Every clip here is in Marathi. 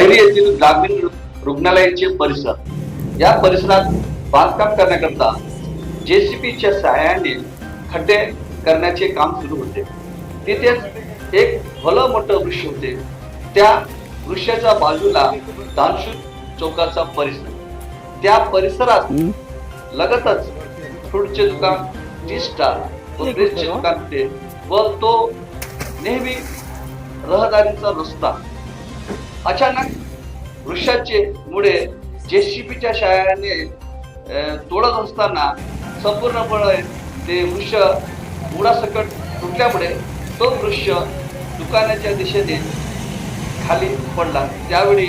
ग्रामीण रु- रुग्णालयाचे परिसर. या परिसरात बांधकाम करण्याकरता जेसीबीच्या सहाय्याने खड्डे करण्याचे काम सुरू होते. तिथेच एक भलं मोठं वृक्ष होते. त्या वृक्षाच्या बाजूला दानशूर चौकाचा परिसर. त्या परिसरात लगतच फ्रूटचे दुकान टी स्टार व दुकान होते व तो नेहमी रहदारीचा रस्ता अचानक वृक्षाचे मुळे जेसीबीच्या सहाय्याने तोडत असताना संपूर्णपणे ते वृक्ष मुळासकट तुटल्यामुळे तो वृक्ष दुकानाच्या दिशेने खाली पडला. त्यावेळी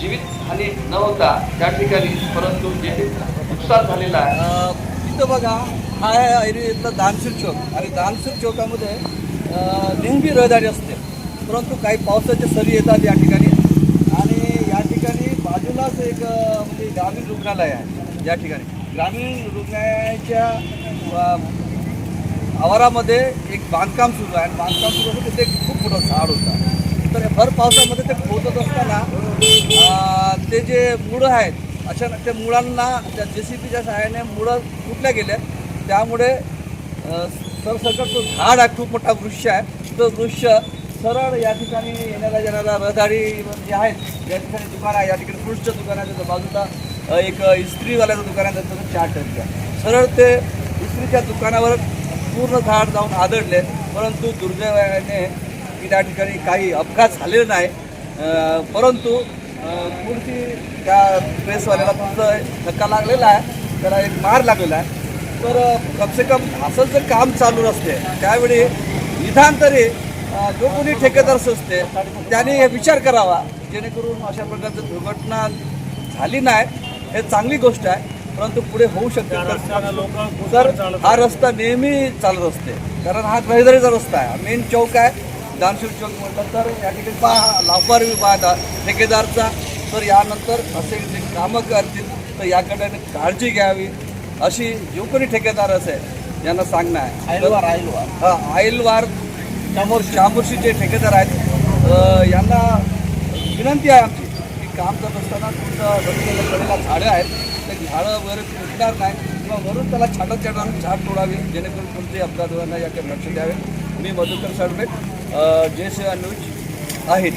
जीवित हानी न होता त्या ठिकाणी परंतु जे नुकसान झालेलं आहे. तिथं इथं बघा हा आहे एरियातला दानशूर चौक. आणि दानशूर चौकामध्ये अ, नेहमी रहदारी असते. परंतु काही पावसाच्या सरी येतात या ठिकाणी. आणि या ठिकाणी बाजूलाच एक म्हणजे ग्रामीण रुग्णालय आहे या ठिकाणी. ग्रामीण रुग्णालयाच्या आवारामध्ये एक बांधकाम सुरू आहे. आणि बांधकाम सुरू म्हणजे होतं तिथे खूप मोठं झाड होता. तर भर पावसामध्ये ते खोदत असताना ते जे मुळं आहेत अशा त्या मुळांना त्या जे सी बीच्या सहाय्याने मुळं तुटल्या गेल्या. त्यामुळे सरसकट तो झाड आहे. खूप मोठा वृक्ष आहे. तो वृक्ष सरळ या ठिकाणी येणाऱ्या जाणाऱ्या रहदारी जे आहेत या ठिकाणी दुकान आहे. या ठिकाणी फ्रूट्सचं दुकान आहे त्याच्या बाजूला एक इस्त्रीवाल्याचं दुकान आहे त्याचं चार टक्के सरळ ते इस्त्रीच्या दुकानावर पूर्ण झाड जाऊन आदळले परंतु दुर्दैवाने की त्या ठिकाणी काही अपघात झालेला नाही. परंतु अं, मूर्ती त्या प्रेसवाल्याला फक्त धक्का लागलेला आहे. त्याला एक मार लागलेला आहे. तर कमसे कम असं जर काम चालू असते त्यावेळी निधान तरी जो कोणी ठेकेदार असते त्याने हे विचार करावा जेणेकरून अशा प्रकारची दुर्घटना झाली नाही. हे चांगली गोष्ट आहे परंतु पुढे होऊ शकते. तर हा रस्ता नेहमी चालत असते. कारण हा रहदारीचा रस्ता आहे. मेन चौक आहे दानशूर चौक म्हटलं तर या ठिकाणी पहा लाभार विभाग ठेकेदारचा. तर यानंतर असे जे कामं करतील तर याकडे काळजी घ्यावी अशी जो कोणी ठेकेदार असेल यांना सांगणं आहे. आयलवार आयलवार हा आईलवार चामोर जे ठेकेदार आहेत. यांना विनंती आहे आमची की काम करत असताना तुमचं कडेला झाडं आहेत. ते झाडं वगैरे तुटणार नाही. किंवा वरून त्याला छाटत छाटून झाड तोडावे जेणेकरून कोणते अपघात होणार नाही याकडे लक्ष द्यावे. मी मधुकर सरबे जय सेवा न्यूज आहे